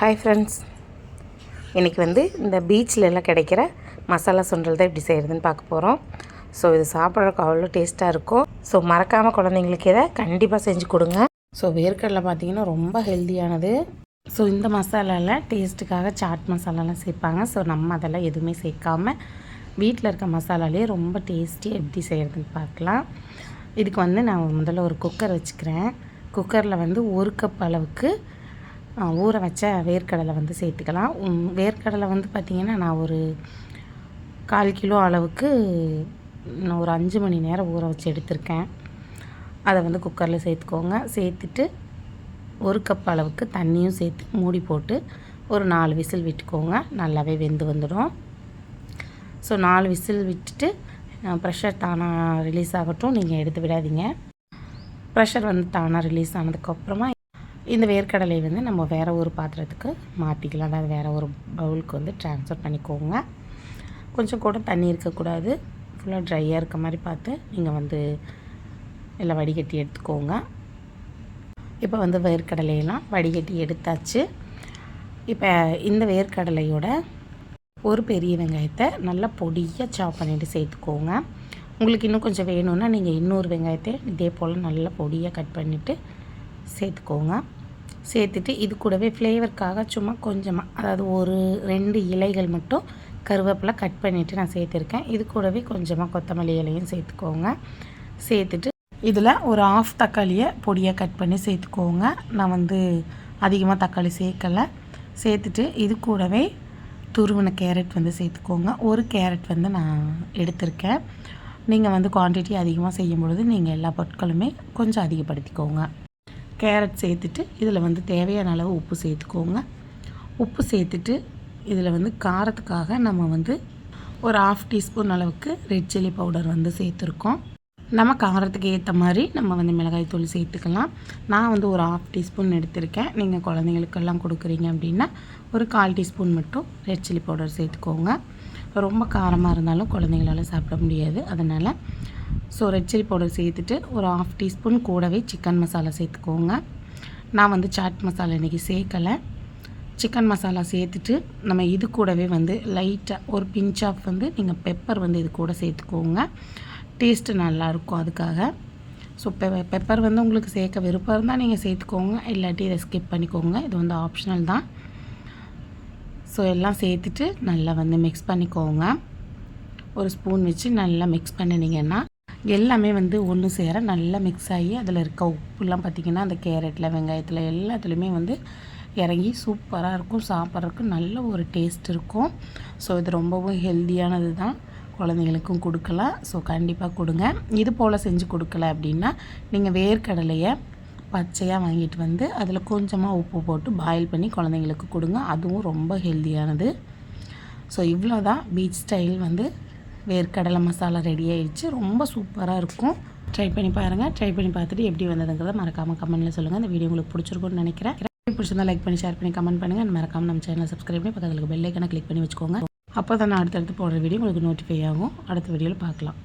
Hi friends இன்றைக்கி வந்து இந்த பீச்சில் எல்லாம் கிடைக்கிற மசாலா சுண்டல் தான் எப்படி செய்கிறதுன்னு பார்க்க போகிறோம் ஸோ இது சாப்பிட்றதுக்கு அவ்வளோ டேஸ்ட்டாக இருக்கும். ஸோ மறக்காமல் குழந்தைங்களுக்கு இதை கண்டிப்பாக செஞ்சு கொடுங்க. ஸோ வேர்க்கடலை பார்த்தீங்கன்னா ரொம்ப ஹெல்த்தியானது ஸோ இந்த மசாலாவில் டேஸ்ட்டுக்காக சாட் மசாலாலாம் சேர்ப்பாங்க. ஸோ நம்ம அதெல்லாம் எதுவுமே சேர்க்காம வீட்டில் இருக்க மசாலாலே ரொம்ப டேஸ்டி எப்படி செய்கிறதுன்னு பார்க்கலாம். இதுக்கு வந்து நான் முதல்ல ஒரு குக்கர் வச்சுக்கிறேன். குக்கரில் வந்து ஒரு கப் அளவுக்கு ஊற வச்ச வேர்க்கடலை வந்து சேர்த்துக்கலாம். வேர்க்கடலை வந்து பார்த்திங்கன்னா நான் ஒரு கால் கிலோ அளவுக்கு நான் ஒரு அஞ்சு மணி நேரம் ஊற வச்சு எடுத்திருக்கேன். அதை வந்து குக்கரில் சேர்த்துக்கோங்க. சேர்த்துட்டு ஒரு கப் அளவுக்கு தண்ணியும் சேர்த்து மூடி போட்டு ஒரு நாலு விசில் விட்டுக்கோங்க. நல்லாவே வெந்து வந்துடும். ஸோ நாலு விசில் விட்டுட்டு ப்ரெஷர் தானாக ரிலீஸ் ஆகட்டும். நீங்கள் எடுத்து விடாதீங்க. ப்ரெஷர் வந்து தானாக ரிலீஸ் ஆனதுக்கப்புறமா இந்த வேர்க்கடலை வந்து நம்ம வேறு ஒரு பாத்திரத்துக்கு மாற்றிக்கலாம் அதாவது வேறு ஒரு பவுலுக்கு வந்து ட்ரான்ஸ்ஃபர் பண்ணிக்கோங்க. கொஞ்சம் கூட தண்ணி இருக்கக்கூடாது ஃபுல்லாக ட்ரையாக இருக்க மாதிரி பார்த்து நீங்கள் வந்து எல்லாம் வடிகட்டி எடுத்துக்கோங்க. இப்போ வந்து வேர்க்கடலையெல்லாம் வடிகட்டி எடுத்தாச்சு. இப்போ இந்த வேர்க்கடலையோட ஒரு பெரிய வெங்காயத்தை நல்லா பொடியாக சாப் பண்ணிவிட்டு சேர்த்துக்கோங்க. உங்களுக்கு இன்னும் கொஞ்சம் வேணும்னா நீங்கள் இன்னொரு வெங்காயத்தை இதே போல் நல்லா பொடியாக கட் பண்ணிவிட்டு சேர்த்துக்கோங்க. சேர்த்துட்டு இது கூடவே ஃப்ளேவருக்காக சும்மா கொஞ்சமாக அதாவது ஒரு ரெண்டு இலைகள் மட்டும் கருவேப்பிலை கட் பண்ணிவிட்டு நான் சேர்த்துருக்கேன். இது கூடவே கொஞ்சமாக கொத்தமல்லி இலையும் சேர்த்துக்கோங்க. சேர்த்துட்டு இதில் ஒரு ஆஃப் தக்காளியை பொடியாக கட் பண்ணி சேர்த்துக்கோங்க. நான் வந்து அதிகமாக தக்காளி சேர்க்கலை. சேர்த்துட்டு இது கூடவே துருவின கேரட் வந்து சேர்த்துக்கோங்க. ஒரு கேரட் வந்து நான் எடுத்திருக்கேன். நீங்கள் வந்து குவான்டிட்டி அதிகமாக செய்யும் பொழுது நீங்கள் எல்லா பொருட்களுமே கொஞ்சம் அதிகப்படுத்திக்கோங்க. கேரட் சேர்த்துட்டு இதில் வந்து தேவையான அளவு உப்பு சேர்த்துக்கோங்க. உப்பு சேர்த்துட்டு இதில் வந்து காரத்துக்காக நம்ம வந்து ஒரு ஆஃப் டீஸ்பூன் அளவுக்கு ரெட் சில்லி பவுடர் வந்து சேர்த்துருக்கோம். நம்ம காரத்துக்கு ஏற்ற மாதிரி நம்ம வந்து மிளகாய் தூள் சேர்த்துக்கலாம். நான் வந்து ஒரு ஆஃப் டீஸ்பூன் எடுத்திருக்கேன். நீங்கள் குழந்தைங்களுக்கெல்லாம் கொடுக்குறீங்க அப்படின்னா ஒரு கால் டீஸ்பூன் மட்டும் ரெட் சில்லி பவுடர் சேர்த்துக்கோங்க. ரொம்ப காரமாக இருந்தாலும் குழந்தைங்களால சாப்பிட முடியாது. அதனால் ஸோ ரெட் சில்லி பவுடர் சேர்த்துட்டு ஒரு ஆஃப் டீஸ்பூன் கூடவே சிக்கன் மசாலா சேர்த்துக்கோங்க. நான் வந்து சாட் மசாலா இன்றைக்கி சேர்க்கலை. சிக்கன் மசாலா சேர்த்துட்டு நம்ம இது கூடவே வந்து லைட்டாக ஒரு பிஞ்ச் ஆஃப் வந்து நீங்கள் பெப்பர் வந்து இது கூட சேர்த்துக்கோங்க. டேஸ்ட்டு நல்லாயிருக்கும் அதுக்காக. ஸோ பெ பெப்பர் வந்து உங்களுக்கு சேர்க்க விருப்பம் இருந்தால் நீங்கள் சேர்த்துக்கோங்க. இல்லாட்டி இதை ஸ்கிப் பண்ணிக்கோங்க. இது வந்து ஆப்ஷனல் தான். ஸோ எல்லாம் சேர்த்துட்டு நல்லா வந்து மிக்ஸ் பண்ணிக்கோங்க. ஒரு ஸ்பூன் வச்சு நல்லா மிக்ஸ் பண்ணினீங்கன்னா எல்லாமே வந்து ஒன்று சேர நல்லா மிக்ஸ் ஆகி அதில் இருக்க உப்புலாம் பார்த்திங்கன்னா அந்த கேரட்டில் வெங்காயத்தில் எல்லாத்துலேயுமே வந்து இறங்கி சூப்பராக இருக்கும். சாப்பிட்றதுக்கு நல்ல ஒரு டேஸ்ட் இருக்கும். ஸோ இது ரொம்பவும் ஹெல்த்தியானது தான். குழந்தைங்களுக்கும் கொடுக்கலாம். ஸோ கண்டிப்பாக கொடுங்க. இது போல் செஞ்சு கொடுக்கல அப்படின்னா நீங்கள் வேர்க்கடலையை பச்சையாக வாங்கிட்டு வந்து அதில் கொஞ்சமாக உப்பு போட்டு பாயில் பண்ணி குழந்தைங்களுக்கு கொடுங்க. அதுவும் ரொம்ப ஹெல்த்தியானது ஸோ இவ்வளோ தான் பீச் ஸ்டைல் வந்து வேர்க்கடலை மசாலா ரெடி ஆகிடுச்சு ரொம்ப சூப்பராக இருக்கும். ட்ரை பண்ணி பாருங்கள் ட்ரை பண்ணி பார்த்துட்டு எப்படி வந்ததுங்கிறத மறக்காமல் கமெண்ட்டில் சொல்லுங்கள் இந்த வீடியோ உங்களுக்கு பிடிச்சிருக்கும்னு நினைக்கிறேன். பிடிச்சிருந்தா லைக் பண்ணி ஷேர் பண்ணி கமெண்ட் பண்ணுங்கள் மறக்காமல் நம்ம சேனலை சப்ஸ்கிரைப் பண்ணி பக்கத்தில் பெல்லைக்கான கிளிக் பண்ணி வச்சுக்கோங்க. அப்போ தான் நான் அடுத்தடுத்து போடுற வீடியோ உங்களுக்கு நோட்டிஃபை ஆகும். அடுத்த வீடியோவில் பார்க்கலாம்.